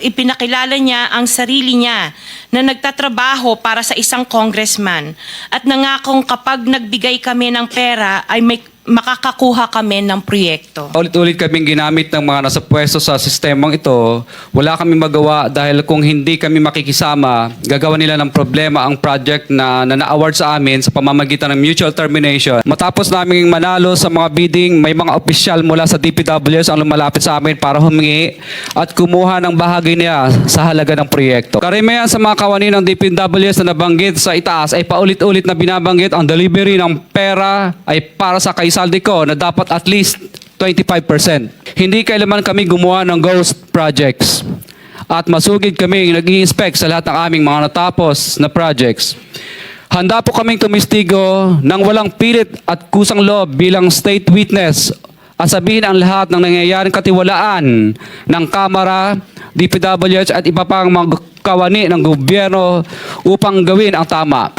Ipinakilala niya ang sarili niya na nagtatrabaho para sa isang congressman. At nangakong kapag nagbigay kami ng pera ay may makakakuha kami ng proyekto. Ulit-ulit kaming ginamit ng mga nasa pwesto sa sistemang ito. Wala kami magawa dahil kung hindi kami makikisama, gagawa nila ng problema ang project na na-award sa amin sa pamamagitan ng mutual termination. Matapos naming manalo sa mga bidding, may mga opisyal mula sa DPWS ang lumalapit sa amin para humingi at kumuha ng bahagi niya sa halaga ng proyekto. Karamihan sa mga kawani ng DPWS na nabanggit sa itaas ay paulit-ulit na binabanggit ang delivery ng pera ay para sa kaisaldi ko na dapat at least 25%. Hindi kailanman kami gumawa ng ghost projects. At masugid kami nag inspect sa lahat ng aming mga natapos na projects. Handa po kaming tumistigo ng walang pilit at kusang loob bilang state witness at sabihin ang lahat ng nangyayaring katiwalaan ng Kamara, DPWH at iba pang mga kawani ng gobyerno upang gawin ang tama.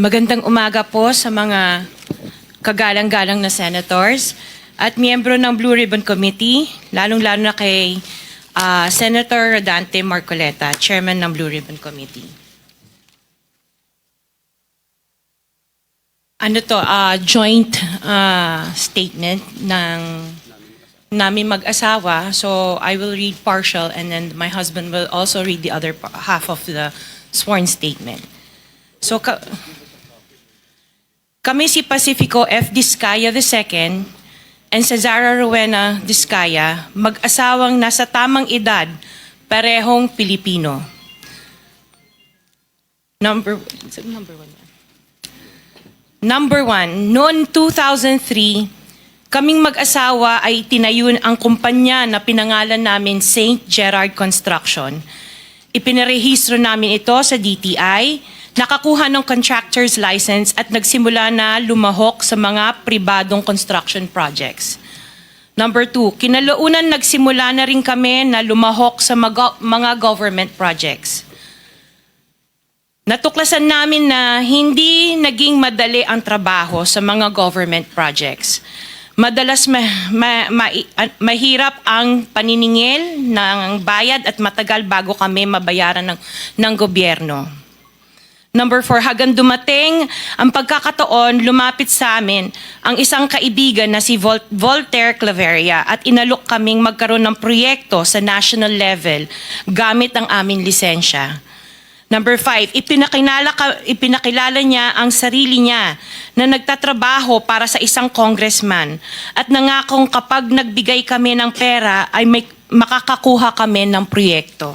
Magandang umaga po sa mga kagalang-galang na senators at miyembro ng Blue Ribbon Committee, lalong-lalo na kay ah, Senator Rodante Marcoleta, Chairman ng Blue Ribbon Committee. Ano to, ah, joint ah, statement ng namin mag-asawa. So I will read partial and then my husband will also read the other half of the sworn statement. So ka- kami si Pacifico F. Discaya II and Cesara Rowena Discaya, mag-asawang nasa tamang edad, parehong Pilipino. Number, number one? Number one, noon 2003, kaming mag-asawa ay tinayun ang kumpanya na pinangalan namin St. Gerard Construction. Ipinarehistro namin ito sa DTI, nakakuha ng contractor's license at nagsimula na lumahok sa mga pribadong construction projects. Number two, kinalaunan nagsimula na rin kami na lumahok sa mga mga government projects. Natuklasan namin na hindi naging madali ang trabaho sa mga government projects. Madalas ma- ma- ma- ah, mahirap ang paniningil ng bayad at matagal bago kami mabayaran ng, ng gobyerno. Number four, hagang dumating ang pagkakataon, lumapit sa amin ang isang kaibigan na si Vol- Voltaire Claveria at inalok kaming magkaroon ng proyekto sa national level gamit ang aming lisensya. Number five, ipinakinala ka, ipinakilala niya ang sarili niya na nagtatrabaho para sa isang congressman at nangakong kapag nagbigay kami ng pera ay may, makakakuha kami ng proyekto.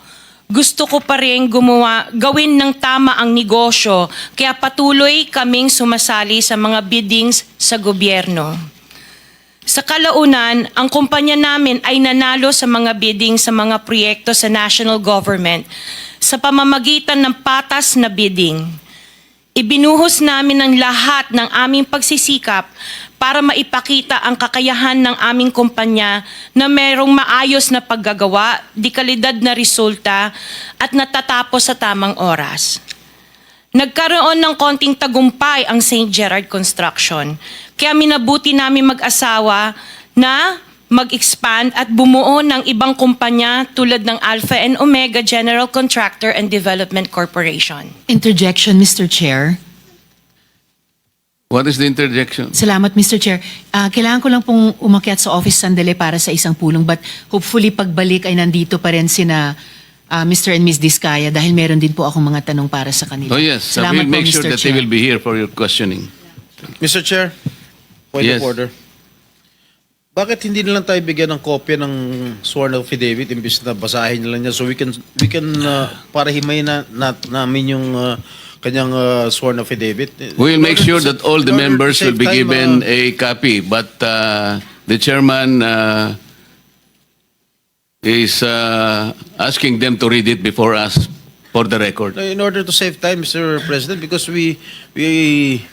Gusto ko pa rin gumawa, gawin ng tama ang negosyo kaya patuloy kaming sumasali sa mga biddings sa gobyerno. Sa kalaunan, ang kumpanya namin ay nanalo sa mga bidding sa mga proyekto sa national government sa pamamagitan ng patas na bidding. Ibinuhos namin ang lahat ng aming pagsisikap para maipakita ang kakayahan ng aming kumpanya na merong maayos na paggagawa, di kalidad na resulta at natatapos sa tamang oras. Nagkaroon ng konting tagumpay ang St. Gerard Construction. Kaya minabuti namin mag-asawa na mag-expand at bumuo ng ibang kumpanya tulad ng Alpha and Omega General Contractor and Development Corporation. Interjection, Mr. Chair. What is the interjection? Salamat, Mr. Chair. Ah, kailangan ko lang pong umakyat sa office sandali para sa isang pulong but hopefully pagbalik ay nandito pa rin sina ah, Mr. and Ms. Diskaya dahil meron din po akong mga tanong para sa kanila. Oh yes, I Salamat will make po, sure Mr. that they Chair. will be here for your questioning. Mr. Chair, point Yes. of order. Bakit hindi na lang tayo bigyan ng kopya ng sworn affidavit imbis na basahin na lang niya so we can we can uh, para himayin na, na namin yung uh, kanyang uh, sworn affidavit. We'll In make sure that all the in members will be given uh, a copy, but uh, the chairman uh, is uh, asking them to read it before us for the record. in order to save time, Mr. President, because we we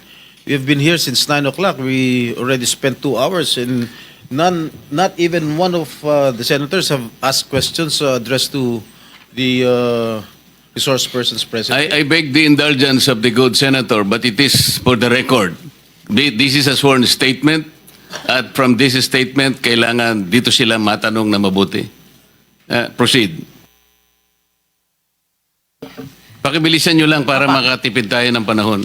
we have been here since nine o'clock. We already spent two hours, and none, not even one of uh, the senators have asked questions uh, addressed to the uh, resource persons present. I, I beg the indulgence of the good senator, but it is for the record. Thi- This is a sworn statement, at from this statement, kailangan dito sila matanong na mabuti. Uh, proceed. Pakibilisan nyo lang para makatipid tayo ng panahon.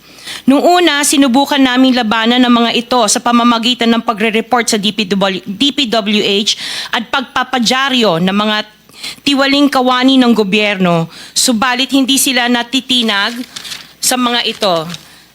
Nung una, sinubukan naming labanan ng mga ito sa pamamagitan ng pagre-report sa DPW, DPWH at pagpapadyaryo ng mga tiwaling kawani ng gobyerno, subalit hindi sila natitinag sa mga ito.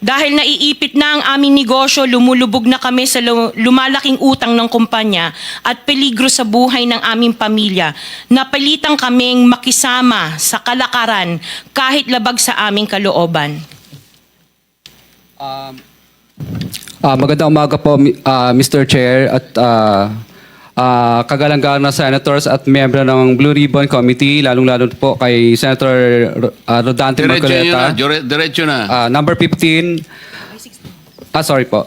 Dahil naiipit na ang aming negosyo, lumulubog na kami sa lu- lumalaking utang ng kumpanya at peligro sa buhay ng aming pamilya. Napalitan kaming makisama sa kalakaran kahit labag sa aming kalooban. Ah, magandang umaga po, mi- ah, Mr. Chair at ah, ah, kagalang-galang na senators at miyembro ng Blue Ribbon Committee, lalong-lalo po kay Senator ah, Rodante Diretso na, Marcoleta. dire- diretso na. Ah, number 15. Ah, sorry po.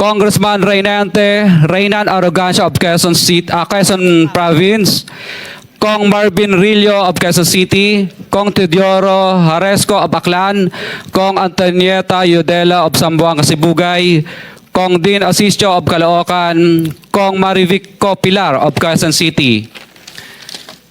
Congressman Reynante Reynan Arrogancia of Quezon City, ah, Quezon Province, Kong Marvin Rillo of Quezon City, Kong Teodoro Haresco of Aklan, Kong Antonieta Yudela of Sambuanga, Sibugay, Kong Dean Asisio of Caloocan, Kong Marivic Copilar of Quezon City.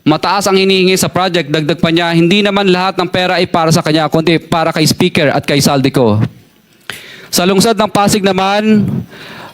Mataas ang hinihingi sa project, dagdag pa niya, hindi naman lahat ng pera ay para sa kanya, kundi para kay Speaker at kay Saldico. Sa lungsod ng Pasig naman,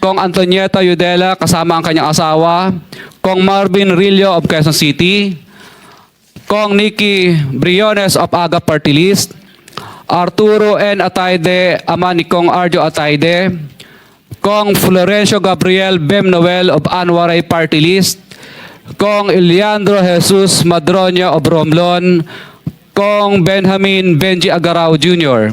Kong Antonieta Yudela kasama ang kanyang asawa, Kong Marvin Rillo of Quezon City, Kong Nikki Briones of Aga Party List, Arturo N. Ataide, ama ni Kong Arjo Ataide, Kong Florencio Gabriel Bem Noel of Anwaray Party List, Kong Eliandro Jesus Madroña of Romblon, Kong Benjamin Benji Agarao Jr.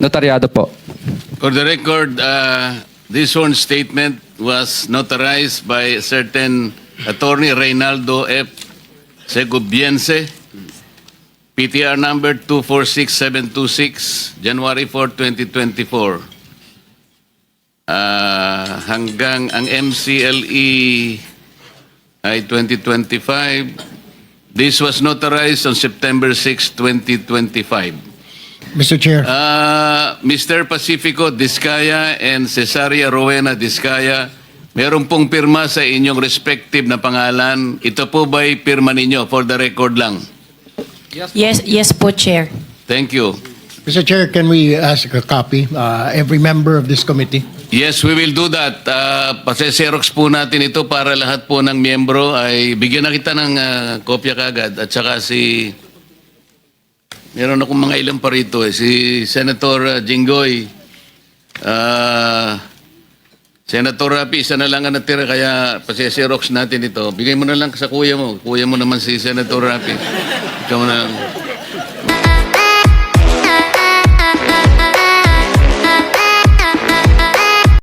Notaryado po. For the record, uh, this sworn statement was notarized by certain attorney Reynaldo F. Segubiense, PTR number 246726, January 4, 2024. Ah, hanggang ang MCLE ay 2025. This was notarized on September 6, 2025. Mr. Chair. Ah, Mr. Pacifico Discaya and Cesaria Rowena Discaya, meron pong pirma sa inyong respective na pangalan. Ito po ba'y pirma ninyo? For the record lang. Yes, yes po, Chair. Thank you. Mr. Chair, can we ask a copy? Uh, every member of this committee? Yes, we will do that. Uh, Pase-xerox po natin ito para lahat po ng miyembro ay bigyan na kita ng ah, kopya kagad. At saka si... Meron akong mga ilang pa rito eh. Si Senator ah, Jinggoy. Ah... Senator Rapi, isa na lang ang natira kaya pase-xerox natin ito. Bigay mo na lang sa kuya mo. Kuya mo naman si Senator Rapi. Ikaw na lang.